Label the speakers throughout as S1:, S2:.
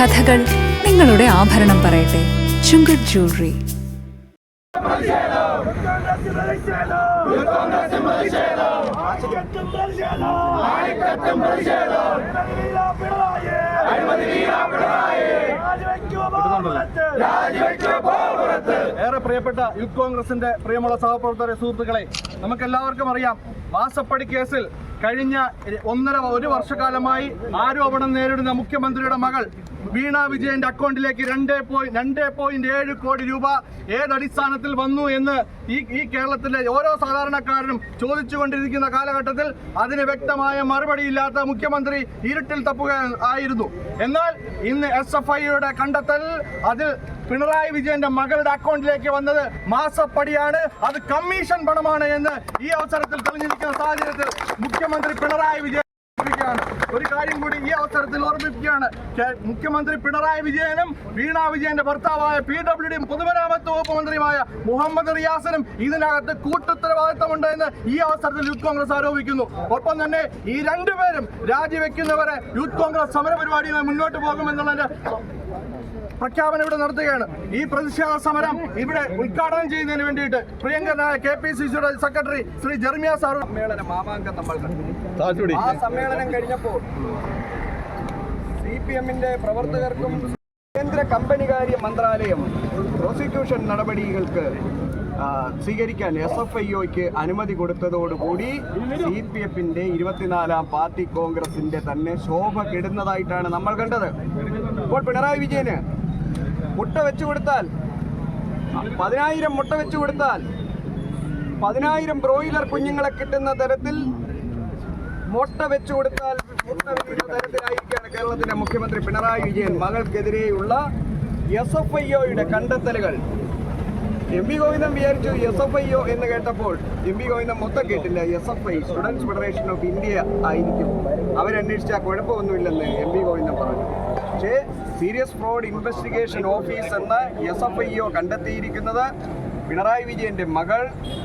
S1: കഥകൾ നിങ്ങളുടെ ആഭരണം പറയട്ടെ. ചുങ്കത് ജ്വല്ലറി.
S2: ഏറെ പ്രിയപ്പെട്ട യൂത്ത് കോൺഗ്രസിന്റെ പ്രിയമുള്ള സഹപ്രവർത്തകരെ സുഹൃത്തുക്കളെ നമുക്ക് എല്ലാവർക്കും അറിയാം മാസപ്പടി കേസിൽ കഴിഞ്ഞ ഒന്നര ഒരു വർഷക്കാലമായി ആരോപണം നേരിടുന്ന മുഖ്യമന്ത്രിയുടെ മകൾ വീണ വിജയന്റെ അക്കൗണ്ടിലേക്ക് രണ്ട് പോയിന്റ് രണ്ട് പോയിന്റ് ഏഴ് കോടി രൂപ ഏതടിസ്ഥാനത്തിൽ വന്നു എന്ന് ഈ ഈ കേരളത്തിലെ ഓരോ സാധാരണക്കാരനും ചോദിച്ചുകൊണ്ടിരിക്കുന്ന കാലഘട്ടത്തിൽ അതിന് വ്യക്തമായ മറുപടിയില്ലാത്ത മുഖ്യമന്ത്രി ഇരുട്ടിൽ തപ്പുക ആയിരുന്നു. എന്നാൽ ഇന്ന് എസ് എഫ് ഐയുടെ കണ്ടെത്തൽ അതിൽ പിണറായി വിജയന്റെ മകളുടെ അക്കൗണ്ടിലേക്ക് വന്നത് മാസപ്പടിയാണ്. അത് കമ്മീഷൻ പണമാണ് എന്ന് ഈ അവസരത്തിൽ തെളിഞ്ഞിരിക്കുന്ന സാഹചര്യത്തിൽ മുഖ്യമന്ത്രി പിണറായി വിജയൻ ഓർമ്മിപ്പിക്കുകയാണ്. ഒരു കാര്യം കൂടി ഈ അവസരത്തിൽ ഓർമ്മിപ്പിക്കുകയാണ് മുഖ്യമന്ത്രി പിണറായി വിജയനും വീണ വിജയന്റെ ഭർത്താവായ പി ഡബ്ല്യു പൊതുമരാമത്ത് വകുപ്പ് മന്ത്രിയുമായ മുഹമ്മദ് റിയാസിനും ഇതിനകത്ത് കൂട്ടുത്തരവാദിത്തമുണ്ട് എന്ന് ഈ അവസരത്തിൽ യൂത്ത് കോൺഗ്രസ് ആരോപിക്കുന്നു ഒപ്പം തന്നെ ഈ രണ്ടുപേരും രാജിവെക്കുന്നവരെ യൂത്ത് കോൺഗ്രസ് സമര പരിപാടിയുമായി മുന്നോട്ട് പോകുമെന്നുള്ളതിന്റെ പ്രഖ്യാപനം ഇവിടെ നടത്തുകയാണ് ഈ പ്രതിഷേധ സമരം ഇവിടെ ഉദ്ഘാടനം ചെയ്യുന്നതിന് വേണ്ടിയിട്ട് പ്രിയങ്കരനായ കെ പി സി സിയുടെ സെക്രട്ടറി ശ്രീ ജെർമിയ സാറു സമ്മേളനം മാമാങ്കം നമ്മൾ. ആ സമ്മേളനം കഴിഞ്ഞപ്പോൾ സി പി എമ്മിന്റെ പ്രവർത്തകർക്കും കേന്ദ്ര കമ്പനികാര്യ മന്ത്രാലയം പ്രോസിക്യൂഷൻ നടപടികൾക്ക് സ്വീകരിക്കാൻ എസ് എഫ് ഐ ഒക്ക് അനുമതി കൊടുത്തതോടുകൂടി സി പി എഫിന്റെ ഇരുപത്തിനാലാം പാർട്ടി കോൺഗ്രസിന്റെ തന്നെ ശോഭ കെടുന്നതായിട്ടാണ് നമ്മൾ കണ്ടത്. ഇപ്പോൾ പിണറായി വിജയന് മുട്ട വെച്ചു കൊടുത്താൽ പതിനായിരം മുട്ട വെച്ചു കൊടുത്താൽ പതിനായിരം ബ്രോയിലർ കുഞ്ഞുങ്ങളെ കിട്ടുന്ന തരത്തിൽ മുട്ട വെച്ചു കൊടുത്താൽ തരത്തിലായിരിക്കുകയാണ് കേരളത്തിന്റെ മുഖ്യമന്ത്രി പിണറായി വിജയൻ. മകൾക്കെതിരെയുള്ള എസ് എഫ് ഐ ഒയുടെ കണ്ടെത്തലുകൾ. എം പി ഗോവിന്ദൻ വിചാരിച്ചു എസ് എഫ് ഐ ഒ എന്ന് കേട്ടപ്പോൾ എം പി ഗോവിന്ദൻ മൊത്തം കേട്ടില്ല. S F I students federation of India ആയിരിക്കും. അവരന്വേഷിച്ചാൽ കുഴപ്പമൊന്നുമില്ലെന്ന് എം പി ഗോവിന്ദൻ പറഞ്ഞു. പക്ഷേ സീരിയസ് ഫ്രോഡ് ഇൻവെസ്റ്റിഗേഷൻ ഓഫീസ് എന്ന എസ് എഫ് ഐ ഒ കണ്ടെത്തിയിരിക്കുന്നത് പിണറായി വിജയന്റെ മകൾ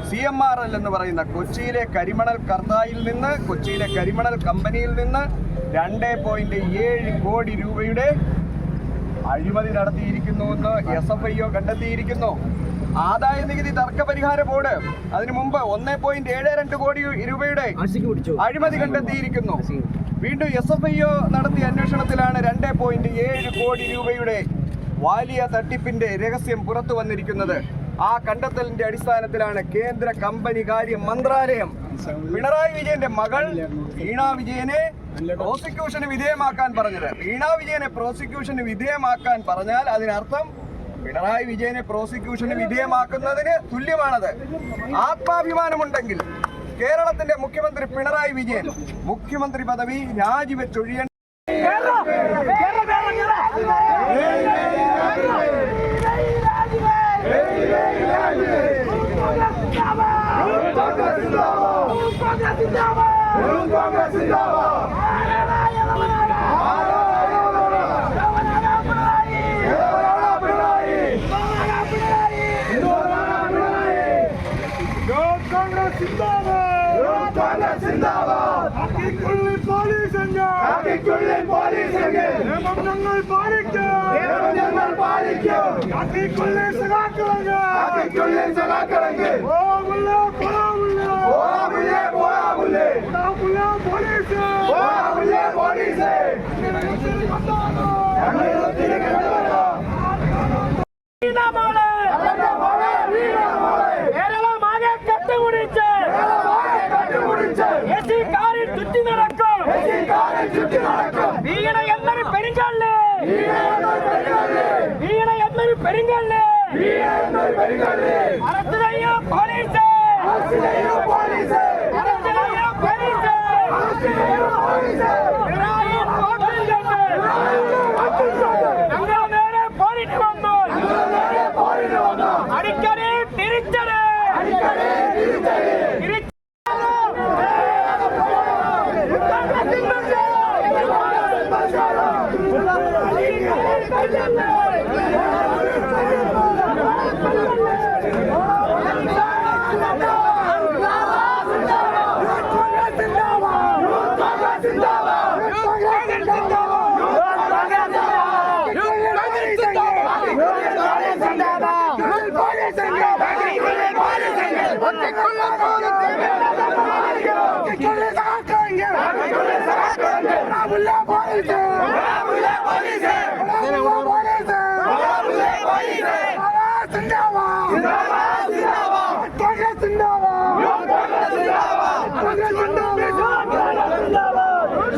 S2: സി എം ആർ എൽ എന്ന് പറയുന്ന കൊച്ചിയിലെ കരിമണൽ കർത്തായിൽ നിന്ന് കൊച്ചിയിലെ കരിമണൽ കമ്പനിയിൽ നിന്ന് രണ്ട് പോയിന്റ് ഏഴ് കോടി രൂപയുടെ അഴിമതി നടത്തിയിരിക്കുന്നുവെന്ന് എസ് എഫ് ഐ ഒ കണ്ടെത്തിയിരിക്കുന്നു. ആദായ നികുതി തർക്ക പരിഹാര ബോർഡ് അതിനു മുമ്പ് ഒന്ന് പോയിന്റ് ഏഴ് രണ്ട് കോടി രൂപയുടെ അഴിമതി കണ്ടെത്തിയിരിക്കുന്നു. വീണ്ടും എസ് എഫ് ഐ ഒ നടത്തിയ അന്വേഷണത്തിലാണ് രണ്ട് പോയിന്റ് ഏഴ് കോടി രൂപയുടെ വാലിയ തട്ടിപ്പിന്റെ രഹസ്യം പുറത്തു വന്നിരിക്കുന്നത്. ആ കണ്ടെത്തലിന്റെ അടിസ്ഥാനത്തിലാണ് കേന്ദ്ര കമ്പനി കാര്യ മന്ത്രാലയം പിണറായി വിജയന്റെ മകൾ വീണ വിജയനെ പ്രോസിക്യൂഷന് വിധേയമാക്കാൻ പറഞ്ഞത്. വീണ വിജയനെ പ്രോസിക്യൂഷന് വിധേയമാക്കാൻ പറഞ്ഞാൽ അതിനർത്ഥം പിണറായി വിജയനെ പ്രോസിക്യൂഷന് വിധേയമാക്കുന്നതിന് തുല്യമാണത്. ആത്മാഭിമാനമുണ്ടെങ്കിൽ കേരളത്തിന്റെ മുഖ്യമന്ത്രി പിണറായി വിജയൻ മുഖ്യമന്ത്രി പദവി രാജിവെച്ചൊഴിയേണ്ട
S3: സഖാക്കളെങ്കിൽ ഓ മുല്ല ഓ മുല്ല ഓ വീണ
S4: എന്നൊരു പെരുങ്കള്ളേ
S3: വീണ എന്നൊരു പെരുങ്കള്ളി
S4: അറസ്റ്റ് ചെയ്യ പോലീസ്
S3: അറസ്റ്റ് ചെയ്യൂ പോലീസ്
S4: അറസ്റ്റ് ചെയ്യ പോലീസ്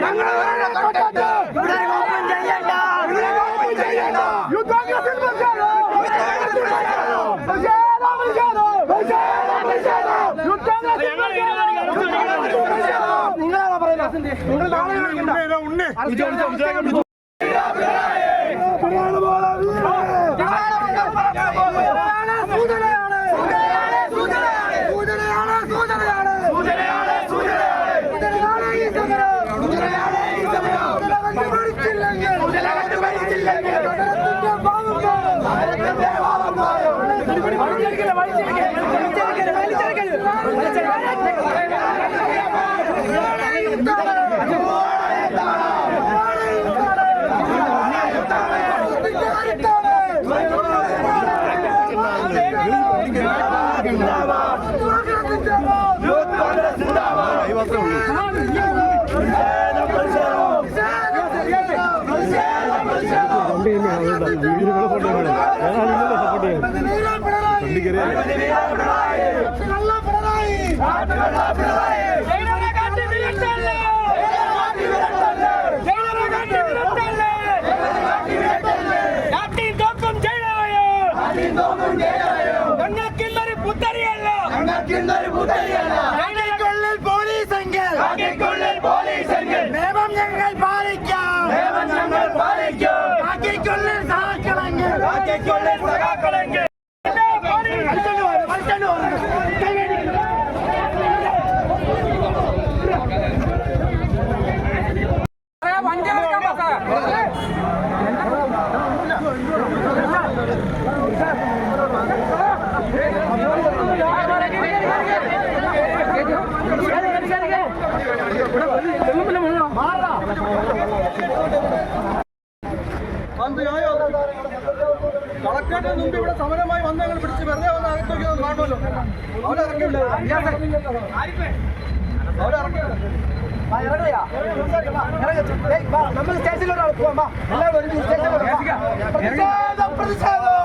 S4: ഞങ്ങൾ ഒരുവരെ തൊട്ടിട്ട് ഇവിടെ ഒപ്പം ചെയ്യണ്ട. ജയിലറെ കാട്ടി വിരട്ടല്ലേ ജയിലറെ
S3: இதுக்குள்ள போட்டு
S4: சப்போர்ட் புத்தரியல்ல
S3: புத்தரியல்ல போலீஸ்
S2: அங்கே കളക്ടറേറ്റിന് മുമ്പ് ഇവിടെ സമരമായി വന്ന് ഞങ്ങൾ പിടിച്ച് വെറുതെ വന്ന് അകത്തേക്ക് കാണുമല്ലോ. അവരിറക്കില്ല
S4: നമ്മൾ സ്റ്റേഷനിലോട്ട് പോവാം. എല്ലാവരും ഒരുമിച്ച് സ്റ്റേഷനിലോട്ട് പ്രതിഷേധം പ്രതിഷേധം.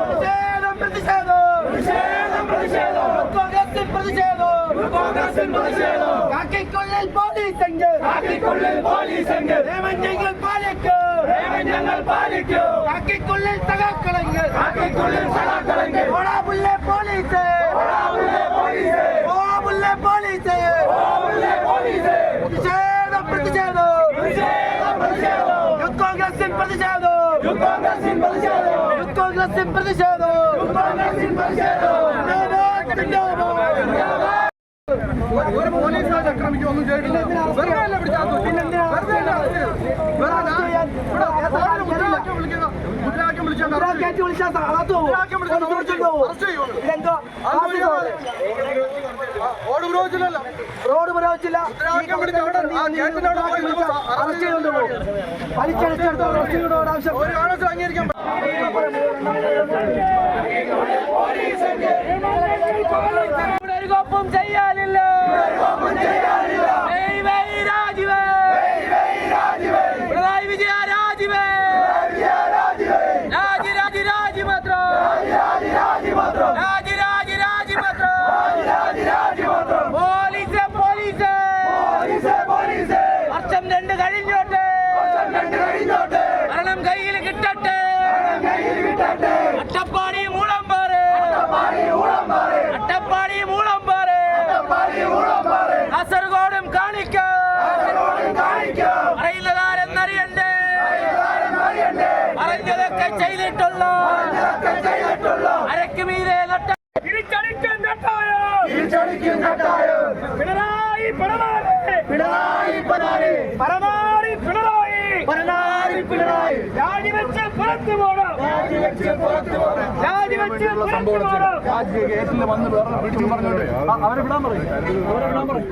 S4: പ്രതിഷേധം പ്രതിഷേധം. പ്രതിഷേധം പ്രതിഷേധം.
S5: കോൺഗ്രസിൽ പ്രതിഷേധം.
S4: കാക്കിക്കുള്ളിൽ പോലീസെങ്കിൽ
S5: കാക്കിക്കുള്ളിൽ പോലീസെങ്കിൽ
S4: നിയമങ്ങൾ പാലിക്കൂ
S5: ഞങ്ങൾ പാലിക്കൂ.
S4: കാക്കിക്കുള്ളിൽ സഖാക്കളെങ്കിൽ.
S5: കാക്കിക്കുള്ളിൽ സഹാക്കളെങ്കിൽ
S4: ഓടാപുള്ളെ പോലീസ്.
S5: ഓടാവുള്ളേ പോലീസ്.
S4: ഓടാപുള്ളെ പോലീസ്.
S5: ഓടാവുള്ളേ പോലീസ്.
S4: പ്രതിഷേധം പ്രതിഷേധം.
S5: പ്രതിഷേധം പ്രതിഷേധം.
S4: യൂത്ത് കോൺഗ്രസിൽ പ്രതിഷേധം.
S5: യൂത്ത് കോൺഗ്രസിൽ പ്രതിഷേധം.
S4: യൂത്ത് കോൺഗ്രസിൽ പ്രതിഷേധം.
S5: യൂത്ത് കോൺഗ്രസിൽ പ്രതിഷേധം.
S3: ഒരു പോലീസ് ആക്രമിക്കുക ഒന്നും ചെയ്തിട്ടില്ല. വെറുതെ അല്ല പിടിച്ചത്? വെറുതെ അവിടെ ആ ഗേറ്റിന്റെ അവിടെ പോയി വിളിച്ച്
S4: അറസ്റ്റ് ചെയ്തുകൊണ്ട് പോകും വലിച്ചടിച്ചെടുത്തോളം അറസ്റ്റ് ചെയ്തുകൊണ്ട് ആവശ്യം ചെയ്തിട്ടുള്ള. അരക്ക് മീരെ നട്ട പിണറായി പിണറായി.
S5: പിണറായി
S4: പരമാറി പിണറായി.
S5: പരനാരി പിണറായി.
S4: രാജിവെച്ച് പുറത്തു പോകണം.
S5: രാജിവെച്ച് പുറത്തു പോകണം.
S4: രാജിവെച്ച് പുറത്തു പോകണം.
S3: ഗേറ്റിൽ വന്ന് വേറെ വീട്ടിൽ പറഞ്ഞോട്ടെ? അവരെ വിടാൻ പറയും. അവരെ വിടാൻ പറയും.